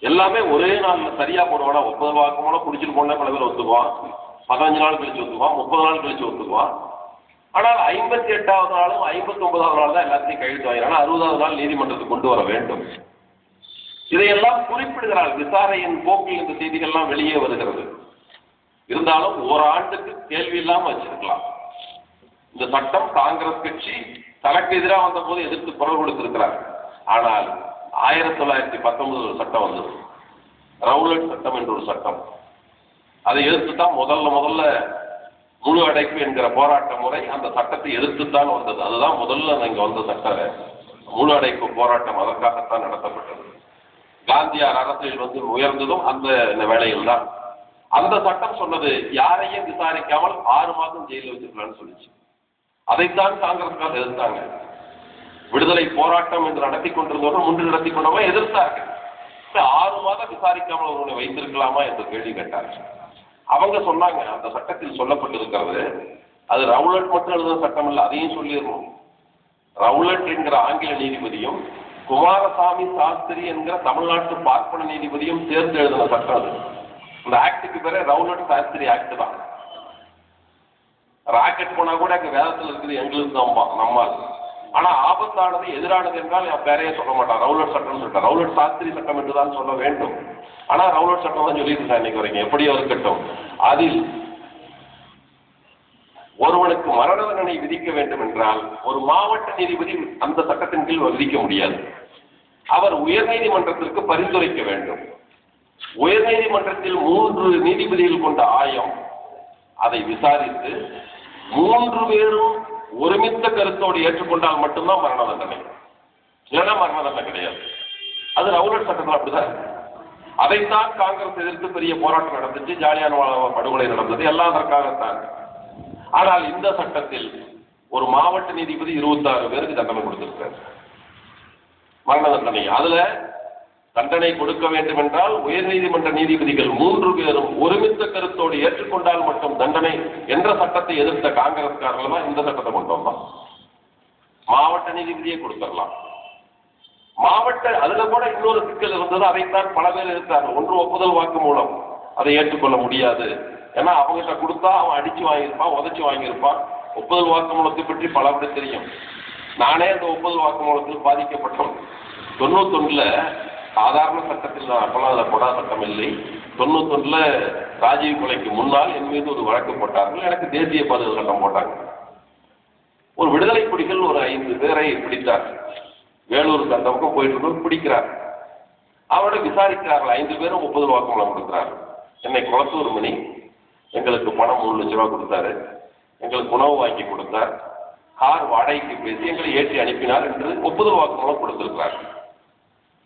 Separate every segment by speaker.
Speaker 1: எல்லாமே ஒரே நாளில் சரியா போடுவானா? முப்பது வாக்குமூலம் குடிச்சிட்டு போனா பல பேர் ஒத்துக்குவான். பதினஞ்சு நாள் கழிச்சு ஒத்துக்குவான். முப்பது நாள் கழிச்சு ஒத்துக்குவான். ஆனால் ஐம்பத்தி எட்டாவது நாளும் ஐம்பத்தி ஒன்பதாவது நாள் தான் எல்லாத்தையும் கையெழுத்து வாங்கிறாங்க அறுபதாவது நாள் நீதிமன்றத்துக்கு கொண்டு வர வேண்டும். இதையெல்லாம் குறிப்பிடுகிறார். விசாரணையின் போக்கில் இந்த செய்திகள்லாம் வெளியே வருகிறது. இருந்தாலும் ஓராண்டுக்கு கேள்வி இல்லாம வச்சிருக்கலாம். இந்த சட்டம் காங்கிரஸ் கட்சி தனக்கு எதிராக வந்த போது எதிர்த்து குரல் கொடுத்திருக்கிறார். ஆனால் ஆயிரத்தி தொள்ளாயிரத்தி பத்தொன்பது ஒரு சட்டம் வந்தது. ரவுலட் சட்டம் என்ற ஒரு சட்டம். அதை எதிர்த்து தான் முதல்ல முதல்ல முழு அடைப்பு என்கிற போராட்ட முறை அந்த சட்டத்தை எதிர்த்து தான் வந்தது. அதுதான் முதல்ல இங்கே வந்த சட்டம் முழு அடைப்பு போராட்டம் அதற்காகத்தான் நடத்தப்பட்டது. காந்தியார் அரசியல் வந்து உயர்ந்ததும் அந்த வேலையில் தான் அந்த சட்டம் சொன்னது யாரையும் விசாரிக்காமல் ஆறு மாதம் ஜெயிலில் வச்சிருக்கலாம்னு சொல்லிச்சு. அதைத்தான் காங்கிரஸ்காரர் எதிர்த்தாங்க. விடுதலை போராட்டம் என்று நடத்தி கொண்டிருந்தவர்கள் முன்று நடத்தி கொண்டவங்க எதிர்த்தார்கள் ஆறு மாதம் விசாரிக்காமல் அவர்களை வைத்திருக்கலாமா என்று கேள்வி கேட்டார்கள் அவங்க சொன்னாங்க அந்த சட்டத்தில் சொல்லப்பட்டிருக்கிறது அது ரவுலட் மட்டும் எழுதுன சட்டம் இல்லை அதையும் சொல்லிடணும். ரவுலட் என்கிற ஆங்கில நீதிபதியும் குமாரசாமி சாஸ்திரி என்கிற தமிழ்நாட்டு பார்ப்பன நீதிபதியும் சேர்ந்து எழுதின சட்டம் அது. இந்த ஆக்டுக்கு பேரே ரவுலட் சாஸ்திரி ஆக்ட் தான். ராக்கெட் போனா கூட எங்க வேதத்தில் இருக்குது எங்களுக்கு தான் நம்மால் ஆனா ஆபத்தானது எதிரானது என்றால் என் பேரையே சொல்ல மாட்டான். ரவுலட் சட்டம் சொல்லிட்டான். ரவுலட் சாஸ்திரி சட்டம் என்று தான் சொல்ல வேண்டும். ஆனா ரவுலட் சட்டம் தான் சொல்லிட்டு இன்னைக்கு வரைக்கும். எப்படியோ இருக்கட்டும். அதில் ஒருவனுக்கு மரண தண்டனை விதிக்க வேண்டும் என்றால் ஒரு மாவட்ட நீதிபதி அந்த சட்டத்தின் கீழ் விதிக்க முடியாது. அவர் உயர்நீதிமன்றத்திற்கு பரிந்துரைக்க வேண்டும். உயர்நீதிமன்றத்தில் மூன்று நீதிபதிகள் கொண்ட ஆயம் அதை விசாரித்து மூன்று பேரும் ஒருமித்த கருத்தோடு ஏற்றுக்கொண்டால் மட்டும்தான் மரண தண்டனை. இல்லைன்னா மரண தண்டனை கிடையாது. அது ரவுலட் சட்டத்தில் அப்படிதான் அதைத்தான் காங்கிரஸ் எதிர்த்து பெரிய போராட்டம் நடந்துச்சு. ஜாலியான படுகொலை நடந்தது. எல்லாம் அதற்காகத்தான். ஆனால் இந்த சட்டத்தில் ஒரு மாவட்ட நீதிபதி இருபத்தாறு பேருக்கு தண்டனை கொடுத்திருக்காரு. மரண தண்டனை. அதுல தண்டனை கொடுக்க வேண்டும் என்றால் உயர்நீதிமன்ற நீதிபதிகள் மூன்று பேரும் ஒருமித்த கருத்தோடு ஏற்றுக்கொண்டால் மட்டும் தண்டனை என்ற சட்டத்தை எதிர்த்த காங்கிரஸ்காரர்கள் தான் இந்த சட்டத்தை கொண்டு வந்தோம் மாவட்ட நீதிபதியே கொடுத்துடலாம். மாவட்ட அதுல கூட இன்னொரு சிக்கல் இருந்தது அதைத்தான் பல பேர் எதிர்த்தாங்க ஒன்று ஒப்புதல் வாக்கு மூலம். அதை ஏற்றுக்கொள்ள முடியாது. ஏன்னா அவங்ககிட்ட கொடுத்தா அவன் அடிச்சு வாங்கியிருப்பான் உதச்சி வாங்கியிருப்பான். ஒப்புதல் வாக்குமூலத்தை பற்றி பல விட தெரியும். நானே அந்த ஒப்புதல் வாக்குமூலத்தில் பாதிக்கப்பட்டவன். தொண்ணூத்தொன்னுல சாதாரண சட்டத்தில் நான் அப்பெல்லாம் அதில் கொடா சட்டம் இல்லை. தொண்ணூத்தொன்றில் ராஜீவ் கொலைக்கு முன்னால் என் மீது ஒரு வழக்கு போட்டார்கள். எனக்கு தேசிய பாதுகாப்பு சட்டம் போட்டாங்க. ஒரு விடுதலை புலிகள் ஒரு ஐந்து பேரை பிடித்தார் வேலூருக்கு அந்த பக்கம் போயிட்டு இருக்கோம் பிடிக்கிறார். அவரோட விசாரிக்கிறார்கள். ஐந்து பேரும் முப்பது வாக்குமூலம் கொடுக்குறாரு. என்னை குளத்தூர் மணி எங்களுக்கு பணம் மூணு லட்ச ரூபா கொடுத்தாரு. எங்களுக்கு உணவு வாங்கி கொடுத்தார். கார் வாடகைக்கு பேசி எங்களை ஏற்றி அனுப்பினார் என்று ஒப்புதல் வாக்குமூலம் கொடுத்திருக்கிறார்கள்.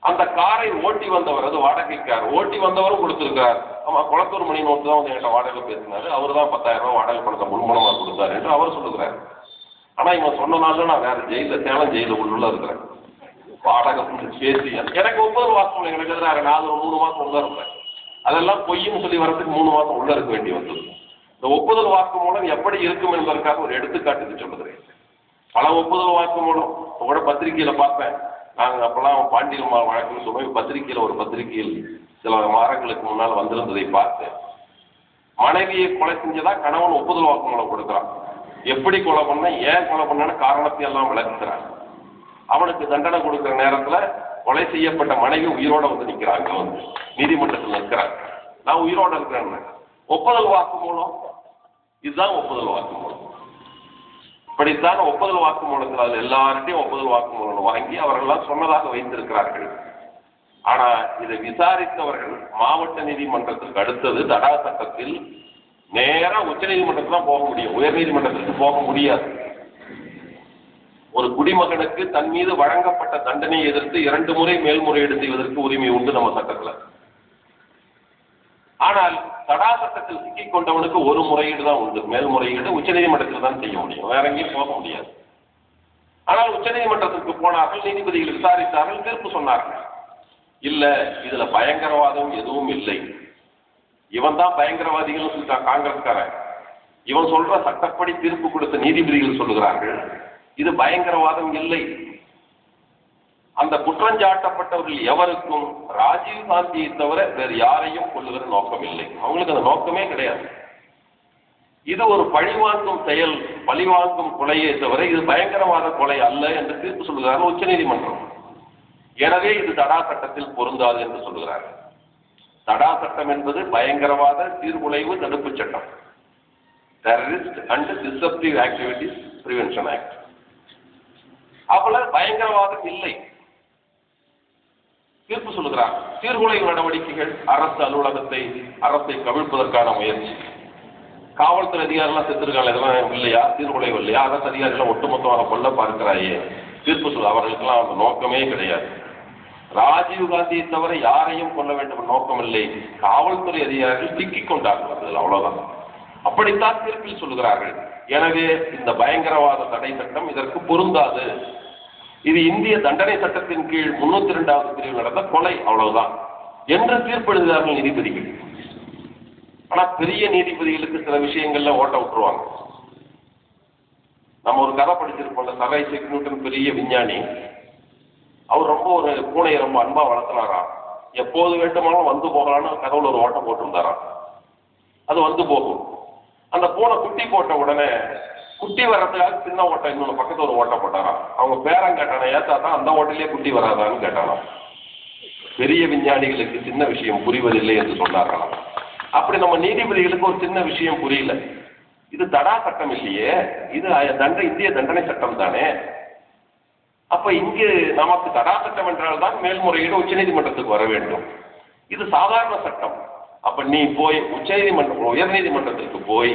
Speaker 1: அந்த காரை ஓட்டி வந்தவர் அது வாடகைக்கார் ஓட்டி வந்தவரும் கொடுத்துருக்கார். ஆமா குளத்தூர் மணி நோட்டு தான் வந்து என்கிட்ட வாடகை பேசினாரு. அவர் தான் பத்தாயிரம் ரூபாய் வாடகை பணத்தை முன்மணமாக கொடுத்தாரு என்று அவர் சொல்லுகிறார். ஆனா இவன் சொன்னனால நான் வேற ஜெயில சேலம் ஜெயில உள்ள இருக்கிறேன். வாடகை பேசி எனக்கு ஒன்பது மாசம் எனக்கு எதிராக நான் மூணு மாசம் உள்ள இருப்பேன். அதெல்லாம் பொய்யும் சொல்லி வரதுக்கு மூணு மாசம் உள்ள இருக்க வேண்டி வந்தது. இந்த ஒப்புதல் வாக்கு மூலம் எப்படி இருக்கும் என்பதற்காக ஒரு எடுத்துக்காட்டுக்கு சொல்லுகிறேன். பல ஒப்புதல் வாக்கு மூலம் கூட பத்திரிகையில பார்ப்பேன். நாங்கள் அப்போல்லாம் பாண்டியல் மா வழக்குன்னு சொல்லி பத்திரிகையில் ஒரு பத்திரிகையில் சில வாரங்களுக்கு முன்னால் வந்திருந்ததை பார்த்தேன் மனைவியை கொலை செஞ்சதா கணவன் ஒப்புதல் வாக்கு மூலம் கொடுக்குறான். எப்படி கொலை பண்ண ஏன் கொலை பண்ணனு காரணத்தை எல்லாம் விளக்குறான் அவனுக்கு தண்டனை கொடுக்குற நேரத்தில் கொலை செய்யப்பட்ட மனைவி உயிரோட வந்து நிற்கிறாங்க வந்து நீதிமன்றத்தில் நிற்கிறாங்க நான் உயிரோட இருக்கிறேன் ஒப்புதல் வாக்கு மூலம் இதுதான் ஒப்புதல் வாக்கு மூலம் இப்படித்தான் ஒப்புதல் வாக்குமூலத்தில் அதில் எல்லார்ட்டையும் ஒப்புதல் வாக்குமூலம் வாங்கி அவர்கள்லாம் சொன்னதாக வைத்திருக்கிறார்கள். ஆனால் இதை விசாரித்தவர்கள் மாவட்ட நீதிமன்றத்திற்கு அடுத்தது தடா சட்டத்தில் நேராக உச்ச நீதிமன்றத்துக்கு தான் போக முடியும். உயர்நீதிமன்றத்திற்கு போக முடியாது. ஒரு குடிமகனுக்கு தன் மீது வழங்கப்பட்ட தண்டனையை எதிர்த்து இரண்டு முறை மேல்முறையீடு செய்வதற்கு உரிமை உண்டு நம்ம சட்டத்தில். ஆனால் தடா சட்டத்தில் சிக்கிக் கொண்டவனுக்கு ஒரு முறையீடு தான் உண்டு. மேல்முறையீடு உச்சநீதிமன்றத்தில் தான் செய்ய முடியும். வேற எங்கேயும் போக முடியாது. ஆனால் உச்சநீதிமன்றத்திற்கு போனார்கள் நீதிபதிகள் விசாரித்தார்கள் தீர்ப்பு சொன்னார்கள். இல்ல இதுல பயங்கரவாதம் எதுவும் இல்லை. இவன் தான் பயங்கரவாதிகள் சொல்லிட்டான் காங்கிரஸ்காரன். இவன் சொல்ற சட்டப்படி தீர்ப்பு கொடுத்த நீதிபதிகள் சொல்லுகிறார்கள் இது பயங்கரவாதம் இல்லை. அந்த குற்றஞ்சாட்டப்பட்டவர்கள் எவருக்கும் ராஜீவ் காந்தியை தவிர வேறு யாரையும் கொள்ளுகிற நோக்கம் இல்லை. அவங்களுக்கு அந்த நோக்கமே கிடையாது. இது ஒரு பழிவாங்கும் செயல் பழிவாங்கும் கொலையே தவிர இது பயங்கரவாத கொலை அல்ல என்று தீர்ப்பு சொல்லுகிறார்கள் உச்சநீதிமன்றம் எனவே இது தடா சட்டத்தில் பொருந்தாது என்று சொல்லுகிறார்கள். தடா சட்டம் என்பது பயங்கரவாத சீர்குலைவு தடுப்பு சட்டம். Terrorist and disruptive activities prevention act அவ்வளவு பயங்கரவாதம் இல்லை. தீர்ப்பு சொல்லுகிறார். சீர்குலை நடவடிக்கைகள் அரசு அலுவலகத்தை அரசை கவிழ்ப்பதற்கான முயற்சி. காவல்துறை அதிகாரிலாம் செத்துருக்காங்க இதெல்லாம் இல்லையா? சீர்குலைவு இல்லையா? அரசு அதிகாரிகள் ஒட்டுமொத்தமாக கொல்ல பார்க்கிறாயே. தீர்ப்பு சொல்ல அவர்களுக்கெல்லாம் அந்த நோக்கமே கிடையாது. ராஜீவ் காந்தியை தவிர யாரையும் கொல்ல வேண்டும் நோக்கம் இல்லை. காவல்துறை அதிகாரிகள் சிக்கிக் கொண்டார்கள் அதில் அவ்வளவுதான். அப்படித்தான் தீர்ப்பில் சொல்லுகிறார்கள். எனவே இந்த பயங்கரவாத தடை சட்டம் இதற்கு பொருந்தாது. இது இந்திய தண்டனை சட்டத்தின் கீழ் முன்னூத்தி இரண்டாவது பிரிவு நடந்த கொலை அவ்வளவுதான். என்று தீர்ப்பெழுதுகிறார்கள் நீதிபதிகள். ஆனா பெரிய நீதிபதிகளுக்கு சில விஷயங்கள்ல ஓட்ட விட்டுருவாங்க. நம்ம ஒரு கதை படிச்சிருப்போம்ல சரை ஐசக் பெரிய விஞ்ஞானி. அவர் ரொம்ப ஒரு பூனையை ரொம்ப அன்பா வளர்த்தினாராம் எப்போது வேண்டுமானாலும் வந்து போகலான்னு கதவுல ஒரு ஓட்டம் போட்டிருந்தாராம் அது வந்து போகும். அந்த பூனை குட்டி போட்ட உடனே குட்டி வர்றதுக்காக சின்ன ஓட்டம் இன்னொன்று பக்கத்தில் ஒரு ஓட்டம் போட்டாராம். அவங்க பேரன் கேட்டானே ஏத்தா தான் அந்த ஓட்டையிலே குட்டி வராதான்னு கேட்டாராம். பெரிய விஞ்ஞானிகளுக்கு சின்ன விஷயம் புரிவதில்லை என்று சொன்னார்களாம். அப்படி நம்ம நீதிபதிகளுக்கு ஒரு சின்ன விஷயம் புரியல. இது தடா சட்டம் இல்லையே. இது தண்டனை இந்திய தண்டனை சட்டம் தானே. அப்ப இங்கு நமக்கு தடா சட்டம் என்றால் தான் மேல்முறையீடு உச்சநீதிமன்றத்துக்கு வர வேண்டும். இது சாதாரண சட்டம். அப்ப நீ போய் உச்சநீதிமன்றம் உயர்நீதிமன்றத்திற்கு போய்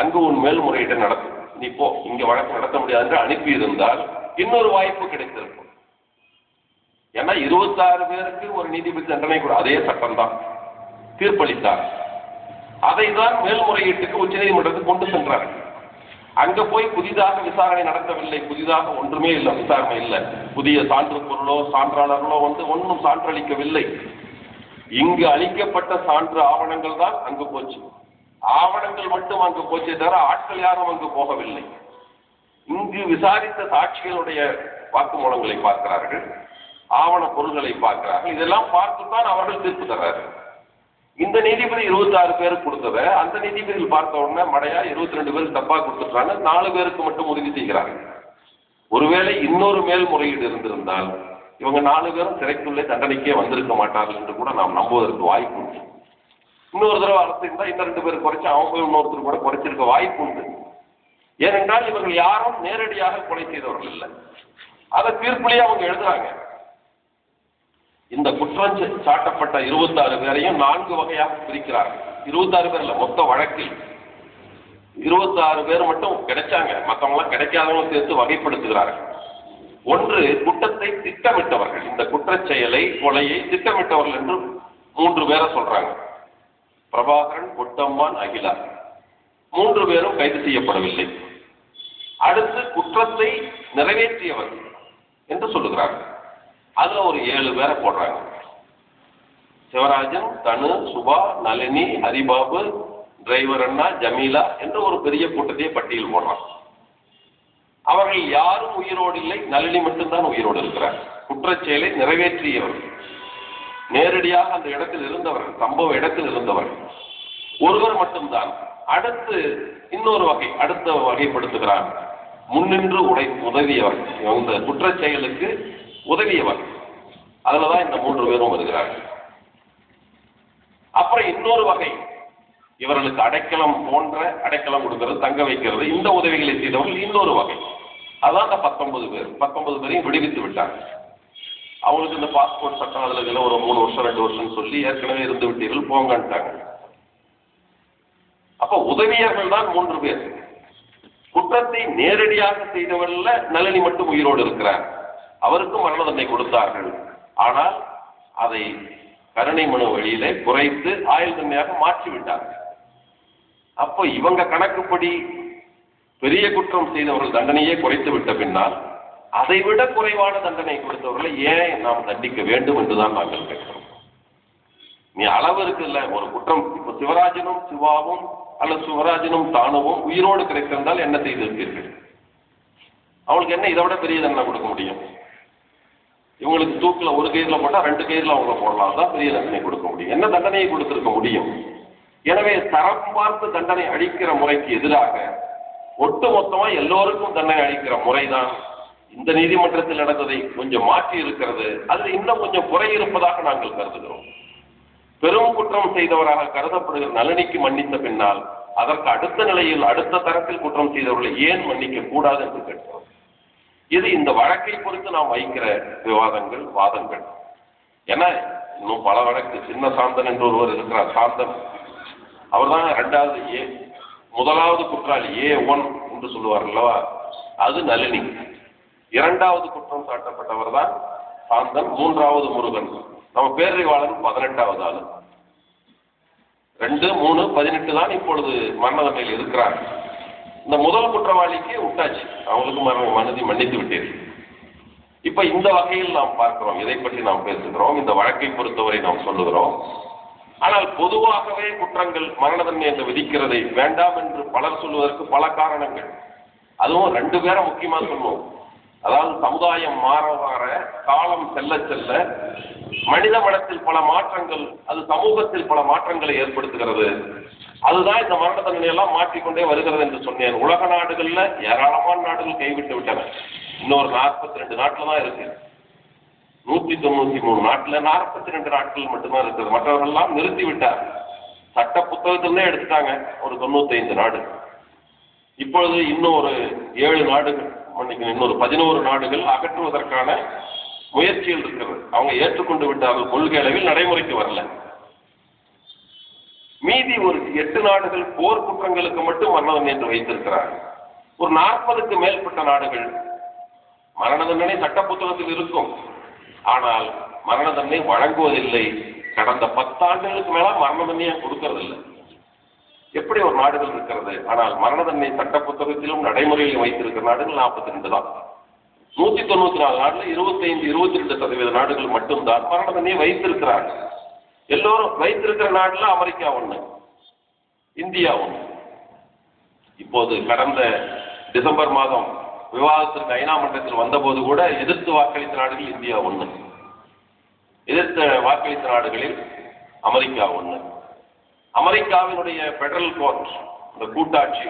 Speaker 1: அங்கு உன் மேல்முறையீட்டை நடத்து நீ போ இங்க வழக்கு நடத்த முடியாது என்று அனுப்பி இருந்தால் இன்னொரு வாய்ப்பு கிடைத்திருக்கும். ஏன்னா இருபத்தாறு பேருக்கு ஒரு நீதிபதி தண்டனை கூட அதே சட்டம் தான். தீர்ப்பளித்தார். அதை தான் மேல்முறையீட்டுக்கு உச்சநீதிமன்றத்துக்கு கொண்டு சென்றார்கள் அங்க போய் புதிதாக விசாரணை நடத்தவில்லை. புதிதாக ஒன்றுமே இல்லை விசாரணை இல்லை. புதிய சான்று பொருளோ சான்றாளர்களோ வந்து ஒன்றும் சான்றளிக்கவில்லை. இங்கு அளிக்கப்பட்ட சான்று ஆவணங்கள் தான் அங்கு போச்சு. ஆவணங்கள் மட்டும் அங்கு போச்சே தவிர ஆட்கள் யாரும் அங்கு போகவில்லை. இங்கு விசாரித்த சாட்சிகளுடைய வாக்குமூலங்களை பார்க்கிறார்கள். ஆவண பொருள்களை பார்க்கிறார்கள். இதெல்லாம் பார்த்துத்தான் அவர்கள் தீர்ப்பு தர்றார்கள். இந்த நீதிபதி 26 பேருக்கு கொடுத்தத அந்த நீதிபதிகள் பார்த்த உடனே மடையா 22 ரெண்டு பேருக்கு தப்பா கொடுத்துட்டாங்க. நாலு பேருக்கு மட்டும் உறுதி செய்கிறார்கள். ஒருவேளை இன்னொரு மேல்முறையீடு இருந்திருந்தால் இவங்க நாலு பேரும் சிறைக்குள்ளே தண்டனைக்கே வந்திருக்க மாட்டார்கள் என்று கூட நாம் நம்புவதற்கு வாய்ப்பு உண்டு. இன்னொரு தடவை அரசு இன்னும் ரெண்டு பேர் குறைச்சு அவங்க போய் இன்னொருத்தர் கூட குறைச்சிருக்க வாய்ப்பு உண்டு. ஏனென்றால் இவர்கள் யாரும் நேரடியாக கொலை செய்தவர்கள் இல்லை. அதை தீர்ப்புலேயே அவங்க எழுதுறாங்க. இந்த குற்றம் சாட்டப்பட்ட இருபத்தாறு பேரையும் நான்கு வகையாக பிரிக்கிறார்கள் இருபத்தாறு பேர் இல்லை மொத்த வழக்கில். இருபத்தாறு பேர் மட்டும் கிடைச்சாங்க. மற்றவங்களாம் கிடைக்காதவங்க சேர்த்து வகைப்படுத்துகிறார்கள். ஒன்று குற்றத்தை திட்டமிட்டவர்கள். இந்த குற்றச் செயலை கொலையை திட்டமிட்டவர்கள் என்று மூன்று பேரை சொல்றாங்க. பிரபாகரன் கொட்டம்மான் அகிலா மூன்று பேரும் கைது செய்யப்படவில்லை. அடுத்து குற்றத்தை நிறைவேற்றியவர் என்று சொல்லுகிறார் அதுல ஒரு ஏழு பேரை போடுறாங்க. சிவராஜன் தனு சுபா நளினி ஹரிபாபு டிரைவர் அண்ணா ஜமீலா என்று ஒரு பெரிய கூட்டத்தையே பட்டியல் போடுறான் அவர்கள் யாரும் உயிரோடு இல்லை நளினி மட்டும்தான் உயிரோடு இருக்கிறார். குற்றச்செயலை நிறைவேற்றியவர்கள் நேரடியாக அந்த இடத்தில் இருந்தவர்கள் சம்பவ இடத்தில் இருந்தவர்கள். ஒருவர் மட்டும்தான். அடுத்து இன்னொரு வகை அடுத்த வகைப்படுத்துகிறார். முன்னின்று உடை உதவியவர். இந்த குற்ற செயலுக்கு உதவியவர். அதுலதான் இந்த மூன்று பேரும் வருகிறார்கள். அப்புறம் இன்னொரு வகை இவர்களுக்கு அடைக்கலம் போன்ற அடைக்கலம் கொடுக்கிறது தங்க வைக்கிறது இந்த உதவிகளை செய்தவர்கள் இன்னொரு வகை. அதான் அந்த பத்தொன்பது பேர். பத்தொன்பது பேரையும் விடுவித்து விட்டாங்க அவங்களுக்கு இந்த பாஸ்போர்ட் சட்டம் அதில் இதுல ஒரு மூணு வருஷம் ரெண்டு வருஷம் சொல்லி ஏற்கனவே இருந்து விட்டீர்கள் போங்கன்ட்டாங்க. அப்ப உதவியர்கள் தான் மூன்று பேர். குற்றத்தை நேரடியாக செய்தவர்கள நளினி மட்டும் உயிரோடு இருக்கிறார். அவருக்கும் மரண தண்டனை கொடுத்தார்கள். ஆனால் அதை கருணை மனு வழியிலே குறைத்து ஆயுள் தண்டனையாக மாற்றி விட்டார்கள் அப்போ இவங்க கணக்குப்படி பெரிய குற்றம் செய்தவர்கள் தண்டனையே குறைத்து விட்ட பின்னால் அதைவிட குறைவான தண்டனை கொடுத்தவர்களை ஏன் நாம் தண்டிக்க வேண்டும் என்றுதான் நாங்கள் கேட்கிறோம். நீ அளவு இருக்குல்ல ஒரு குற்றம். இப்ப சிவராஜனும் சிவாவும் அல்லது சிவராஜனும் தானுவும் உயிரோடு கிடைத்திருந்தால் என்ன செய்திருப்பீர்கள் அவங்களுக்கு என்ன? இதை விட பெரிய தண்டனை கொடுக்க முடியும். இவங்களுக்கு தூக்கில் ஒரு கயிறுல போட்டால் ரெண்டு கயிறுல அவங்க போடலாம். தான் பெரிய தண்டனை கொடுக்க முடியும். என்ன தண்டனையை கொடுத்துருக்க முடியும்? எனவே தரம் பார்த்து தண்டனை அளிக்கிற முறைக்கு எதிராக ஒட்டு மொத்தமாக எல்லோருக்கும் தண்டனை அளிக்கிற முறைதான் இந்த நீதிமன்றத்தில் நடந்ததை கொஞ்சம் மாற்றி இருக்கிறது. அதில் இன்னும் கொஞ்சம் குறை இருப்பதாக நாங்கள் கருதுகிறோம். பெரும் குற்றம் செய்தவராக கருதப்படுகிற நளினிக்கு மன்னித்த பின்னால் அதற்கு அடுத்த நிலையில் அடுத்த தரத்தில் குற்றம் செய்தவர்களை ஏன் மன்னிக்க கூடாது என்று கேட்கிறோம். இது இந்த வழக்கை பொறுத்து நாம் வைக்கிற விவாதங்கள் வாதங்கள். ஏன்னா இன்னும் பல வழக்கு சின்ன சாந்தன் என்று ஒருவர் இருக்கிறார். சாந்தன் அவர்தான் ரெண்டாவது ஏ முதலாவது குற்றாளி ஏ ஒன் என்று சொல்லுவார் அல்லவா? அது நளினி. இரண்டாவது குற்றம் சாட்டப்பட்டவர் தான் சாந்தன் மூன்றாவது முருகன். நம்ம பேரறிவாளன் பதினெட்டாவது ஆளு. ரெண்டு மூணு பதினெட்டு தான் இப்பொழுது மரண இருக்கிறார். இந்த முதல் குற்றவாளிக்கு விட்டாச்சு. அவங்களுக்கு மரண மனதி மன்னித்து விட்டீர்கள் இப்ப இந்த வகையில் நாம் பார்க்கிறோம். இதை பற்றி நாம் பேசுகிறோம். இந்த வழக்கை பொறுத்தவரை நாம் சொல்லுகிறோம். ஆனால் பொதுவாகவே குற்றங்கள் மரண தண்டனை என்று விதிக்கிறதை வேண்டாம் என்று பலர் சொல்வதற்கு பல காரணங்கள். அதுவும் ரெண்டு பேரை முக்கியமா சொல்லுவோம். அதாவது சமுதாயம் மாற மாற காலம் செல்ல செல்ல மனித மனத்தில் பல மாற்றங்கள் அது சமூகத்தில் பல மாற்றங்களை ஏற்படுத்துகிறது. அதுதான் இந்த மரண தண்டனை எல்லாம் மாற்றிக்கொண்டே வருகிறது என்று சொன்னேன். உலக நாடுகள்ல ஏராளமான நாடுகள் கைவிட்டு விட்டன. இன்னொரு நாற்பத்தி ரெண்டு நாட்டில் தான் இருக்கு. நூத்தி தொண்ணூத்தி மூணு நாட்டுல நாற்பத்தி ரெண்டு நாட்கள் மட்டும்தான் இருக்குது. மற்றவர்கள்லாம் நிறுத்தி விட்டார். சட்ட புத்தகத்திலே எடுத்துட்டாங்க. ஒரு தொண்ணூத்தைந்து நாடு. இப்பொழுது இன்னும் ஒரு ஏழு நாடுகள் மன்னிக்கணும் இன்னொரு பதினோரு நாடுகள் அகற்றுவதற்கான முயற்சிகள் இருக்கிறது. அவங்க ஏற்றுக்கொண்டு விட்டார்கள் கொள்கை அளவில் நடைமுறைக்கு வரல. மீதி ஒரு எட்டு நாடுகள் போர் குற்றங்களுக்கு மட்டும் மரண தண்டனை வைத்திருக்கிறார்கள் ஒரு நாற்பதுக்கு மேற்பட்ட நாடுகள் மரண தண்டனை சட்ட புத்தகத்தில் இருக்கும். ஆனால் மரண தண்டனை வழங்குவதில்லை. கடந்த பத்தாண்டுகளுக்கு மேல மரண தண்டனையை கொடுக்கறதில்லை. எப்படி ஒரு நாடுகள் இருக்கிறது? ஆனால் மரண தண்டனை சட்ட புத்தகத்திலும் நடைமுறையில் வைத்திருக்கிற நாடுகள் நாற்பத்தி ரெண்டு தான். நூத்தி தொண்ணூத்தி நாலு நாடுல இருபத்தைந்து இருபத்தி ரெண்டு சதவீத நாடுகள் மட்டும்தான் மரண தண்டனையை வைத்திருக்கிறார்கள் எல்லோரும் வைத்திருக்கிற நாடுல அமெரிக்கா ஒண்ணு இந்தியா ஒண்ணு. இப்போது கடந்த டிசம்பர் மாதம் விவாதத்திற்கு ஐநா மன்றத்தில் வந்தபோது கூட எதிர்த்து வாக்களித்த நாடுகள் இந்தியா ஒண்ணு எதிர்த்த வாக்களித்த நாடுகளில் அமெரிக்கா ஒன்று அமெரிக்காவினுடைய பெடரல் கோர்ட் இந்த கூட்டாட்சி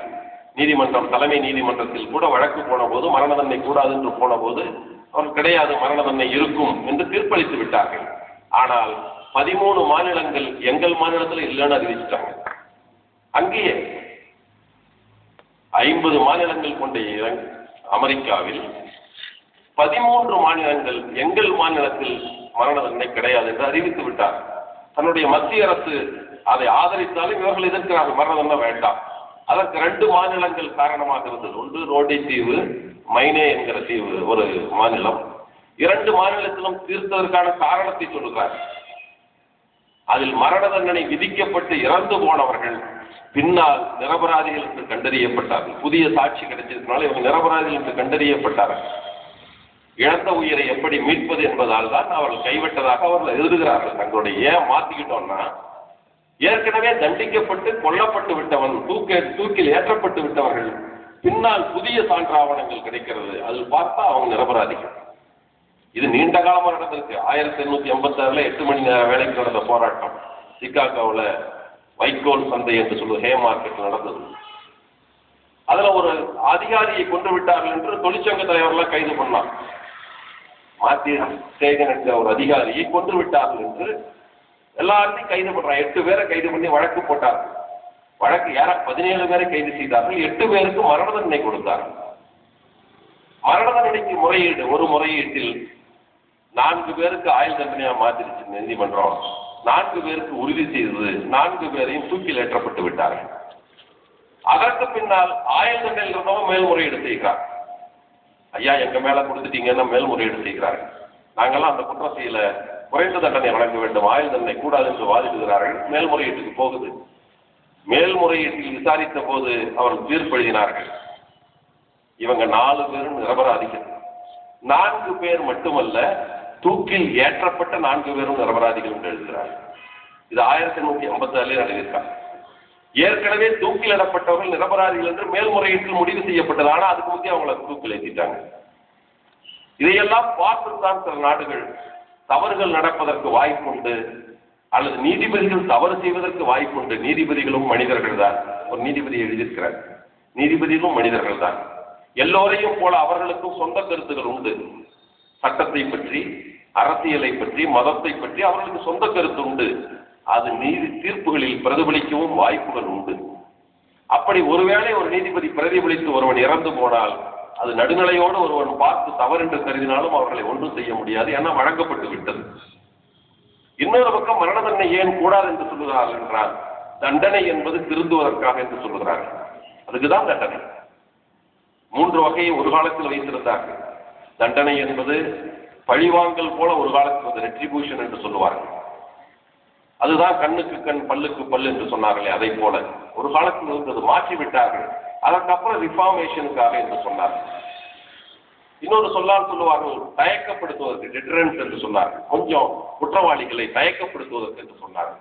Speaker 1: நீதிமன்றம் தலைமை நீதிமன்றத்தில் கூட வழக்கு போன போது மரண தண்டனை கூடாது என்று போன போது அவர் கிடையாது மரண தண்டனை இருக்கும் என்று தீர்ப்பளித்து விட்டார்கள். ஆனால் பதிமூணு மாநிலங்கள் எங்கள் மாநிலத்தில் இல்லைன்னு அறிவிச்சிட்டாங்க. அங்கேயே ஐம்பது மாநிலங்கள் கொண்ட இலங்- அமெரிக்காவில் பதிமூன்று மாநிலங்கள் எங்கள் மாநிலத்தில் மரண தண்டனை கிடையாது என்று அறிவித்து விட்டார். தன்னுடைய மத்திய அரசு அதை ஆதரித்தாலும் இவர்கள் எதிர்க்கிறார்கள். மரணதண்டனை வேண்டாம். அதற்கு ரெண்டு மாநிலங்கள் காரணமாக இருந்தது. ஒன்று ரோடி தீவு மைனே என்கிற தீவு ஒரு மாநிலம். இரண்டு மாநிலத்திலும் தீர்த்ததற்கான காரணத்தை சொல்லுகிறார். அதில் மரண தண்டனை விதிக்கப்பட்டு இறந்து போனவர்கள் பின்னால் நிரபராதிகள் என்று கண்டறியப்பட்டார்கள். புதிய சாட்சி கிடைச்சிருக்கனால இவங்க நிரபராதிகள் என்று கண்டறியப்பட்டார்கள். இழந்த உயிரை எப்படி மீட்பது என்பதால் தான் அவர்கள் கைவிட்டதாக அவர்கள் எழுதுகிறார்கள் தங்களுடைய ஏன் மாத்திக்கிட்டோம்னா ஏற்கனவே தண்டிக்கப்பட்டு கொல்லப்பட்டு விட்டவன் தூக்க தூக்கில் ஏற்றப்பட்டு விட்டவர்கள் பின்னால் புதிய சான்றாவணங்கள் கிடைக்கிறது. அதில் பார்த்தா அவங்க நிரபராதிகள். இது நீண்ட காலமாக நடந்திருக்கு. ஆயிரத்தி எண்ணூத்தி எண்பத்தி ஆறுல எட்டு மணி நேர வேலைக்கு நடந்த போராட்டம். சிகாகோவில் வைக்கோல் சந்தை என்று சொல்லுவது ஹே மார்க்கெட் நடந்தது. அதுல ஒரு அதிகாரியை கொண்டு விட்டார்கள் என்று தொழிற்சங்க தலைவர்லாம் கைது பண்ணான் மாத்திய சேகன் என்ற ஒரு அதிகாரியை கொண்டு விட்டார்கள் என்று எல்லாத்தையும் கைது பண்றான். எட்டு பேரை கைது பண்ணி வழக்கு போட்டார்கள் வழக்கு யார பதினேழு பேரை கைது செய்தார்கள். எட்டு பேருக்கு மரண தண்டனை கொடுத்தார்கள் மரண தண்டனைக்கு முறையீடு. ஒரு முறையீட்டில் நான்கு பேருக்கு ஆயுள் தண்டனையா மாற்றிருச்சு நீதிமன்றம் நான்கு பேருக்கு உறுதி செய்தது. நான்கு பேரையும் தூக்கில் ஏற்றப்பட்டு விட்டார்கள். அதற்கு பின்னால் ஆயுள் தண்டனையில் இருந்தவங்க மேல்முறையீடு செய்கிறார். ஐயா எங்க மேல கொடுத்துட்டீங்கன்னா மேல்முறையீடு செய்கிறார்கள். நாங்கெல்லாம் அந்த குற்றம் செய்யல குறைந்த தண்டனை வழங்க வேண்டும். ஆயுள் தண்டனை கூடாது என்று வாதிடுகிறார்கள். மேல்முறையீட்டுக்கு போகுது. மேல்முறையீட்டில் விசாரித்த போது அவர்கள் தீர்ப்பு எழுதினார்கள். இவங்க நாலு பேரும் நிரபராதிகள். நான்கு பேர் மட்டுமல்ல தூக்கில் ஏற்றப்பட்ட நான்கு பேரும் நிரபராதிகள் என்று எழுதுகிறார்கள். இது ஆயிரத்தி எண்ணூத்தி ஐம்பத்தி ஆறுல நடந்திருக்காங்க. ஏற்கனவே தூக்கிலிடப்பட்டவர்கள் நிரபராதிகள் என்று மேல்முறையீட்டில் முடிவு செய்யப்பட்டது. ஆனால் அதுக்கு முக்கிய அவங்கள தூக்கில் ஏற்றிட்டாங்க இதையெல்லாம் பார்த்துத்தான் சில நாடுகள் தவறுகள் நடப்பதற்கு வாய்ப்புண்டு அல்லது நீதிபதிகள் தவறு செய்வதற்கு வாய்ப்புண்டு. நீதிபதிகளும் மனிதர்கள் தான் ஒரு நீதிபதி எழுதியிருக்கிறார். நீதிபதிகளும் மனிதர்கள் தான் எல்லோரையும் போல அவர்களுக்கும் சொந்த கருத்துகள் உண்டு. சட்டத்தை பற்றி அரசியலை பற்றி மதத்தை பற்றி அவர்களுக்கு சொந்த கருத்து உண்டு. அது நீதி தீர்ப்புகளில் பிரதிபலிக்கவும் வாய்ப்புகள் உண்டு. அப்படி ஒருவேளை ஒரு நீதிபதி பிரதிபலித்து ஒருவன் இறந்து போனால் அது நடுநிலையோடு ஒருவன் பார்த்து தவறென்று கருதினாலும் அவர்களை ஒன்றும் செய்ய முடியாது. ஏன்னா வழங்கப்பட்டு விட்டது. இன்னொரு பக்கம் மரண தண்டனை ஏன் கூடாது என்று சொல்லுகிறார்கள் என்றால் தண்டனை என்பது திருந்துவதற்காக என்று சொல்லுகிறார்கள். அதுக்குதான் தண்டனை. மூன்று வகையை ஒரு காலத்தில் வைத்திருந்தார்கள். தண்டனை என்பது பழிவாங்கல் போல ஒரு காலத்தில் வந்து ரெட்ரிபியூஷன் என்று சொல்லுவார்கள். அதுதான் கண்ணுக்கு கண் பல்லுக்கு பல் என்று சொன்னார்களே அதை போல. ஒரு காலத்தில் இருந்தது மாற்றி விட்டார்கள் அதற்கப்புறம் ரிஃபார்மேஷனுக்காக என்று சொன்னார்கள் இன்னொரு சொல்லால் சொல்லுவார்கள் தயக்கப்படுத்துவதற்கு டிட்டரன்ஸ் என்று சொன்னார்கள் கொஞ்சம் குற்றவாளிகளை தயக்கப்படுத்துவதற்கு என்று சொன்னார்கள்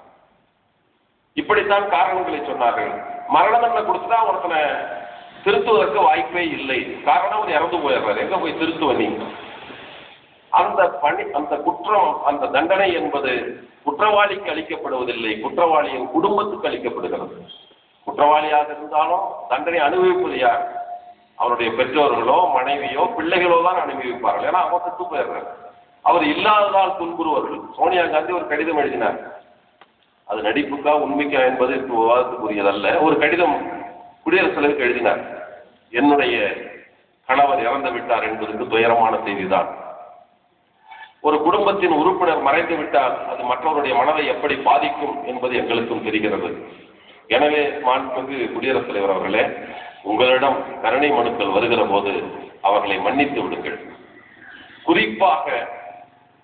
Speaker 1: இப்படித்தான் காரணங்களை சொன்னார்கள். மரண தண்டனை கொடுத்துட்டா ஒருத்தனை திருத்துவதற்கு வாய்ப்பே இல்லை. காரணம் அவர் இறந்து போயிடுறாரு. எங்க போய் திருத்துவ நீ? அந்த பணி அந்த குற்றம் அந்த தண்டனை என்பது குற்றவாளிக்கு அளிக்கப்படுவதில்லை. குற்றவாளியின் குடும்பத்துக்கு அளிக்கப்படுகிறது. குற்றவாளியாக இருந்தாலும் தண்டனை அனுபவிப்பது யார்? அவருடைய பெற்றோர்களோ மனைவியோ பிள்ளைகளோ தான் அனுபவிப்பார்கள். ஏன்னா அவன் செத்து போயிடுறாரு அவர் இல்லாததால் துன்புறுவர்கள். சோனியா காந்தி ஒரு கடிதம் எழுதினார். அது நடிப்புக்கா உண்மைக்கா என்பது இப்போ விவாதத்துக்குரியதல்ல. ஒரு கடிதம் குடியரசுத் தலைவருக்கு எழுதினார். என்னுடைய கணவர் இறந்து விட்டார் என்பதற்கு துயரமான செய்திதான். ஒரு குடும்பத்தின் உறுப்பினர் மறைந்து விட்டால் அது மற்றவருடைய மனதை எப்படி பாதிக்கும் என்பது எங்களுக்கும் தெரிகிறது. எனவே மாண்புமிகு குடியரசுத் தலைவர் அவர்களே உங்களிடம் கருணை மனுக்கள் வருகிற போது அவர்களை மன்னித்து விடுங்கள். குறிப்பாக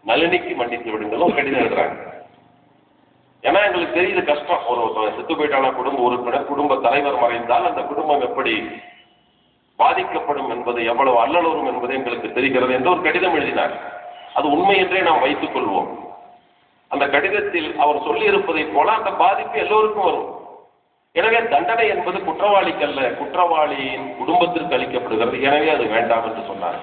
Speaker 1: நளினிக்கு மன்னித்து விடுங்களும் கடிதம் எழுதுறாங்க. ஏன்னா எங்களுக்கு தெரியுது கஷ்டம். ஒரு செத்து போயிட்டான குடும்ப உறுப்பினர் குடும்ப தலைவர் மறைந்தால் அந்த குடும்பம் எப்படி பாதிக்கப்படும் என்பது எவ்வளவு அல்லலுறும் என்பது எங்களுக்கு தெரிகிறது என்று ஒரு கடிதம் எழுதினார். அது உண்மை என்றே நாம் வைத்துக் கொள்வோம். அந்த கடிதத்தில் அவர் சொல்லியிருப்பதைப் போல அந்த பாதிப்பு எல்லோருக்கும் வரும். எனவே தண்டனை என்பது குற்றவாளிக்கு அல்ல குற்றவாளியின் குடும்பத்திற்கு அளிக்கப்படுகிறது. எனவே அது வேண்டாம் என்று சொன்னார்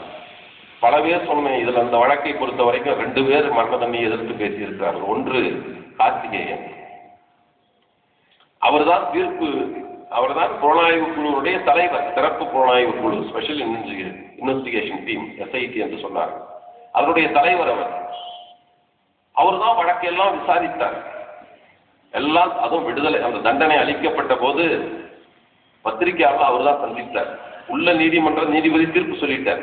Speaker 1: பல பேர் சொன்னேன் இதில் அந்த வழக்கை பொறுத்த வரைக்கும் ரெண்டு பேர் மரண தண்ணியை எதிர்த்து பேசியிருக்கிறார்கள். ஒன்று கார்த்திகேயன். அவர்தான் தீர்ப்பு அவர்தான் புலனாய்வு குழுவுடைய தலைவர் சிறப்பு புலனாய்வு குழு ஸ்பெஷல் இன்வெஸ்டிகேஷன் டீம் எஸ்ஐடி என்று சொன்னார் அவருடைய தலைவர் அவர். அவர்தான் வழக்கையெல்லாம் விசாரித்தார். எல்லாம் அதுவும் விடுதலை அந்த தண்டனை அளிக்கப்பட்ட போது பத்திரிகையாளர் அவர் தான் சந்தித்தார் உள்ள நீதிமன்ற நீதிபதி தீர்ப்பு சொல்லிட்டார்.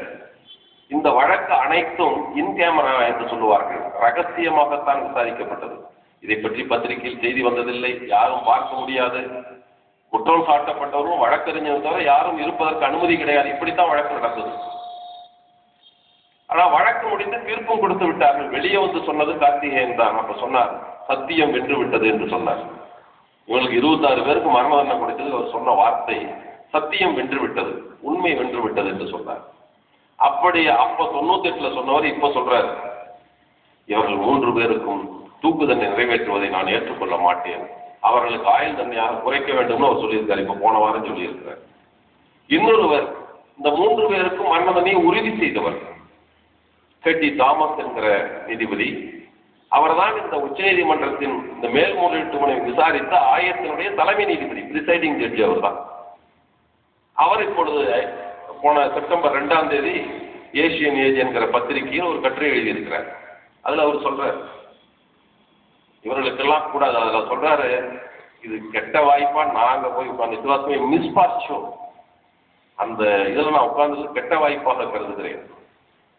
Speaker 1: இந்த வழக்கு அனைத்தும் இன் கேமரா என்று சொல்லுவார்கள். ரகசியமாகத்தான் விசாரிக்கப்பட்டது. இதை பற்றி பத்திரிகையில் செய்தி வந்ததில்லை. யாரும் பார்க்க முடியாது. குற்றம் சாட்டப்பட்டவரும் வழக்கறிஞரும் தவிர யாரும் இருப்பதற்கு அனுமதி கிடையாது. இப்படித்தான் வழக்கு நடந்தது. ஆனா வழக்கு முடிந்து தீர்ப்பும் கொடுத்து விட்டார்கள். வெளியே வந்து சொன்னது கார்த்திகேயன் தான். அப்ப சொன்னார் சத்தியம் வென்று விட்டது என்று சொன்னார். இவங்களுக்கு இருபத்தாறு பேருக்கு மரண தண்டனை கொடுத்தது அவர் சொன்ன வார்த்தை சத்தியம் வென்று விட்டது உண்மை வென்று விட்டது என்று சொன்னார். அப்படி அப்ப தொண்ணூத்தி எட்டுல சொன்னவர் இப்ப சொல்றார் இவர்கள் மூன்று பேருக்கும் தூக்கு தண்டனை நிறைவேற்றுவதை நான் ஏற்றுக்கொள்ள மாட்டேன். அவர்களுக்கு ஆயுள் தண்டனையாக குறைக்க வேண்டும்னு அவர் சொல்லியிருக்கார். இப்ப போன வாரம் சொல்லியிருக்கிறார். இன்னொருவர் இந்த மூன்று பேருக்கும் மரண தண்டனையை உறுதி செய்தவர் கெட்டி தாமஸ் என்கிற நீதிபதி அவர்தான் இந்த உச்சநீதிமன்றத்தின் இந்த மேல்முறையீட்டு மனை விசாரித்த ஆயத்தினுடைய தலைமை நீதிபதி பிரிசைடிங் ஜட்ஜி அவர்தான். அவர் இப்பொழுது போன செப்டம்பர் ரெண்டாம் தேதி ஏசியன் ஏஜ் என்கிற பத்திரிகையில் ஒரு கட்டுரை எழுதியிருக்கிறார். அதுல அவர் சொல்றார் இவர்களுக்கெல்லாம் கூடாது. அதுல சொல்றாரு இது கெட்ட வாய்ப்பா நாங்க போய் உட்கார்ந்து விசுவாசமே மிஸ் பாஸ்டோ அந்த இதில் நான் உட்கார்ந்தது கெட்ட வாய்ப்பாக கருதுகிறேன்.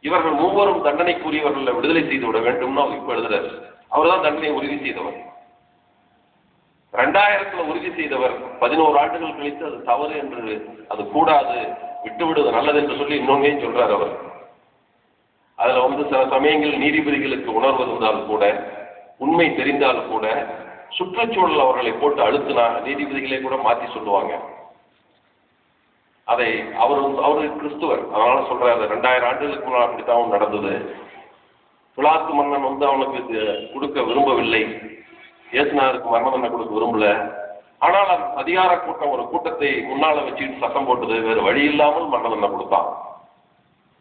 Speaker 1: இவர்கள் மூவரும் தண்டனைக்குரியவர்களை விடுதலை செய்து விட வேண்டும்னு அவர் இப்ப எழுதுறாரு. அவர் தான் தண்டனையை உறுதி செய்தவர். ரெண்டாயிரத்துல உறுதி செய்தவர் பதினோரு ஆண்டுகள் கழித்து அது தவறு என்று அது கூடாது விட்டு விடுவது நல்லது என்று சொல்லி இன்னொன்னையும் சொல்றார் அவர்? அதுல வந்து சில சமயங்களில் நீதிபதிகளுக்கு உணர்வு இருந்தால் கூட உண்மை தெரிந்தால் கூட சுற்றுச்சூழல் அவர்களை போட்டு அழுத்தினா நீதிபதிகளே கூட மாற்றி சொல்லுவாங்க. அதை அவர் அவரு கிறிஸ்துவர். அதனால சொல்றாரு ரெண்டாயிரம் ஆண்டுகளுக்கு முன்னால் அப்படித்தான் நடந்தது. துலாத்து மன்னன் வந்து அவனுக்கு கொடுக்க விரும்பவில்லை. இயேசுநாதருக்கு மரண தண்டனை கொடுக்க விரும்பல. ஆனால் அந்த அதிகார கூட்டம் ஒரு கூட்டத்தை முன்னால வச்சுட்டு சத்தம் போட்டது வேறு வழி இல்லாமல் மரண தண்டனை கொடுத்தான்.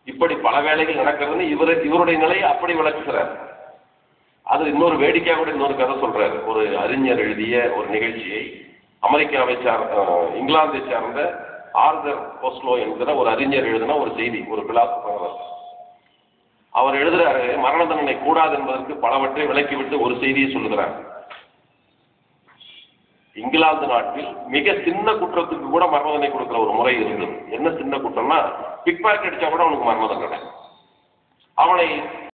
Speaker 1: இப்படி பல வேலைகள் நடக்கிறதுன்னு இவர் இவருடைய நிலையை அப்படி விளக்குகிறார். அது இன்னொரு வேடிக்கையாக கூட இன்னொரு கதை சொல்றாரு. ஒரு அறிஞர் எழுதிய ஒரு நிகழ்ச்சியை அமெரிக்காவை சார் இங்கிலாந்தை சார்ந்த ஆர்தர் கோஸ்லோ என்கிற ஒரு அறிஞர் எழுதின ஒரு செய்தி ஒரு பிலாசபர். அவர் எழுதுறாரு மரண தண்டனை கூடாது என்பதற்கு பலவற்றை விலக்கிவிட்டு ஒரு செய்தியை சொல்லுகிறார். இங்கிலாந்து நாட்டில் மிக சின்ன குற்றத்துக்கு கூட மரண தண்டனை கொடுக்கிற ஒரு முறை இருந்தது என்ன சின்ன குற்றம்னா பிக் பாக்கெட் அடிச்சா கூட அவனுக்கு மரண தண்டனை. அவனை